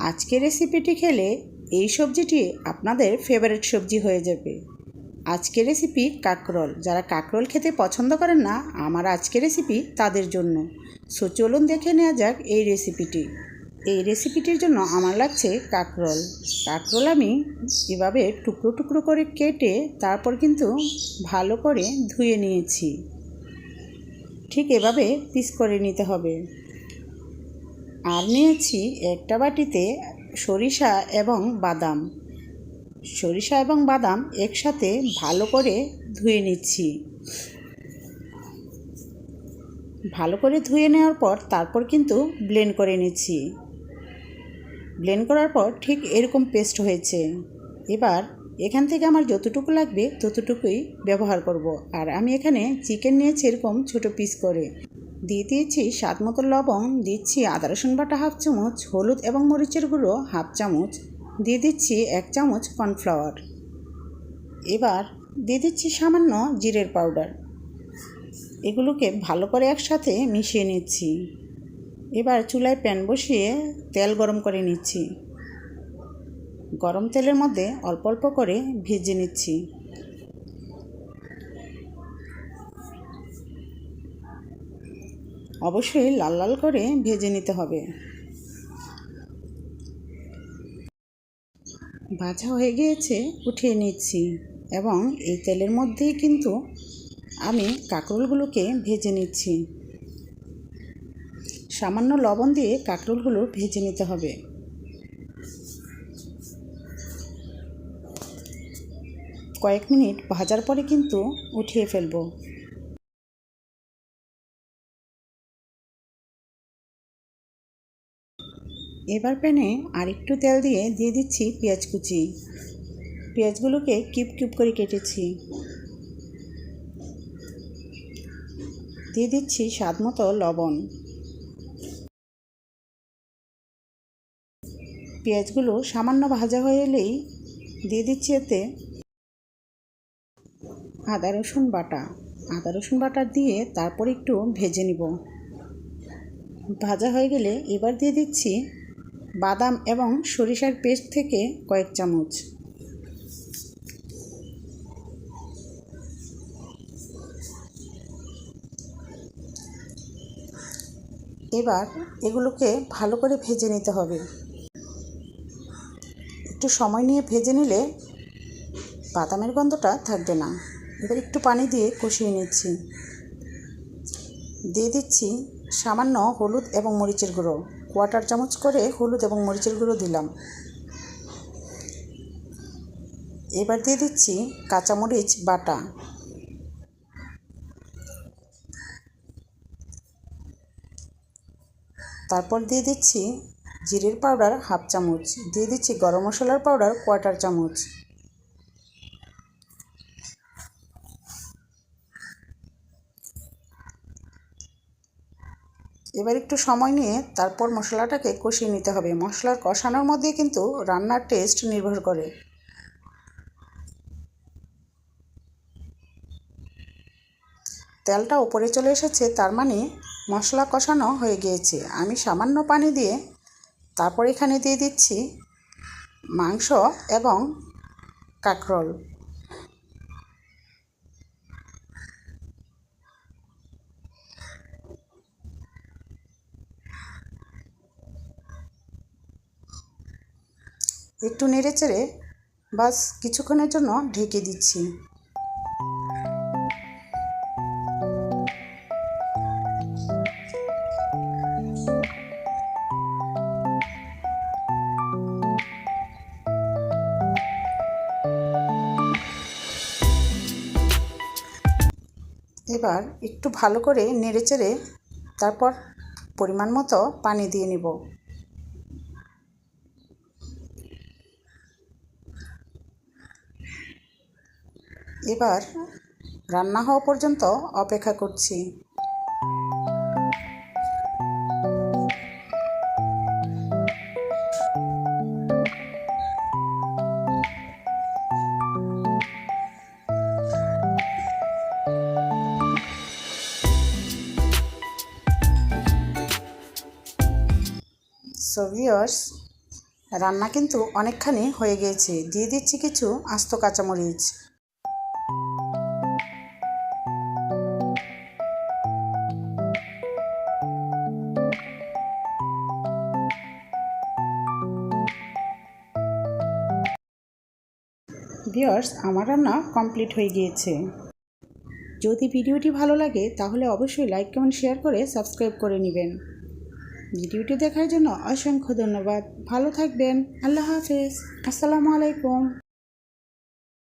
আজকের রেসিপিটি খেলে এই সবজিটি আপনাদের ফেভারিট সবজি হয়ে যাবে। আজকের রেসিপি কাকরোল। যারা কাকরোল খেতে পছন্দ করেন না, আমার আজকের রেসিপি তাদের জন্য। সো চলুন দেখে নেওয়া যাক এই রেসিপিটি এই রেসিপিটির জন্য আমার লাগছে কাকরোল। কাকরোল আমি এভাবে টুকরো টুকরো করে কেটে তারপর কিন্তু ভালো করে ধুয়ে নিয়েছি। ঠিক এভাবে পিস করে নিতে হবে। আর নিয়েছি একটা বাটিতে সরিষা এবং বাদাম। সরিষা এবং বাদাম একসাথে ভালো করে ধুয়ে নিচ্ছি। ভালো করে ধুয়ে নেওয়ার পর তারপর কিন্তু ব্লেন্ড করে নিচ্ছি। ব্লেন্ড করার পর ঠিক এরকম পেস্ট হয়েছে। এবার এখান থেকে আমার যতটুকু লাগবে ততটুকুই ব্যবহার করব। আর আমি এখানে চিকেন নিয়েছি এরকম ছোটো পিস করে। দিয়ে দিয়েছি স্বাদ মতো লবণ, দিচ্ছি আদা, রসুন বাটা হাফ চামচ, হলুদ এবং মরিচের গুঁড়ো হাফ চামচ, দিয়ে দিচ্ছি এক চামচ কর্নফ্লাওয়ার। এবার দিয়ে দিচ্ছি সামান্য জিরের পাউডার। এগুলোকে ভালো করে একসাথে মিশিয়ে নিচ্ছি। এবার চুলায় প্যান বসিয়ে তেল গরম করে নিচ্ছি। গরম তেলের মধ্যে অল্প অল্প করে ভেজে নিচ্ছি। অবশ্যই লাল লাল করে ভেজে নিতে হবে। ভাজা হয়ে গিয়েছে, উঠিয়ে নিচ্ছি এবং এই তেলের মধ্যেই কিন্তু আমি কাঁকরোলগুলোকে ভেজে নিচ্ছি। সামান্য লবণ দিয়ে কাঁকরোলগুলো ভেজে নিতে হবে। কয়েক মিনিট ভাজার পরে কিন্তু উঠিয়ে ফেলব। এবার প্যানে আরেকটু তেল দিয়ে দিয়ে দিচ্ছি পেঁয়াজ কুচি। পেঁয়াজগুলোকে কিউব কিউব করে কেটেছি। দিয়ে দিচ্ছি স্বাদ মতো লবণ। পেঁয়াজগুলো সামান্য ভাজা হয়ে এলেই দিয়ে দিচ্ছি এতে আদা, রসুন বাটা। আদা, রসুন বাটা দিয়ে তারপর একটু ভেজে নিব। ভাজা হয়ে গেলে এবার দিয়ে দিচ্ছি বাদাম এবং সরিষার পেস্ট থেকে কয়েক চামচ। এবার এগুলোকে ভালো করে ভেজে নিতে হবে। একটু সময় নিয়ে ভেজে নিলে বাদামের গন্ধটা থাকবে না। এবার একটু পানি দিয়ে কষিয়ে নিচ্ছি। দিয়ে দিচ্ছি সামান্য হলুদ এবং মরিচের গুঁড়ো। কোয়াটার চামচ করে হলুদ এবং মরিচের গুঁড়ো দিলাম। এবার দিয়ে দিচ্ছি কাঁচামরিচ বাটা। তারপর দিয়ে দিচ্ছি জিরের পাউডার হাফ চামচ। দিয়ে দিচ্ছি গরম মশলার পাউডার কোয়াটার চামচ। এবার একটু সময় নিয়ে তারপর মশলাটাকে কষিয়ে নিতে হবে। মশলার কষানোর মধ্যে কিন্তু রান্নার টেস্ট নির্ভর করে। তেলটা ওপরে চলে এসেছে, তার মানে মশলা কষানো হয়ে গিয়েছে। আমি সামান্য পানি দিয়ে তারপর এখানে দিয়ে দিচ্ছি মাংস এবং কাঁকরোল। একটু নেড়ে চেড়ে বাস কিছুক্ষণের জন্য ঢেকে দিচ্ছি। এবার একটু ভালো করে নেড়ে চেড়ে তারপর পরিমাণ মতো পানি দিয়ে নিব। এবার রান্না হওয়া পর্যন্ত অপেক্ষা করছি। সো রান্না কিন্তু অনেকখানি হয়ে গিয়েছে। দিয়ে দিচ্ছি কিছু আস্ত কাঁচামরিচ। ভিওর্স আমার রান্না কমপ্লিট হয়ে গিয়েছে। যদি ভিডিওটি ভালো লাগে, তাহলে অবশ্যই লাইক কমেন্ট শেয়ার করে সাবস্ক্রাইব করে নেবেন। ভিডিওটি দেখার জন্য অসংখ্য ধন্যবাদ। ভালো থাকবেন। আল্লাহ হাফেজ। আসসালামু আলাইকুম।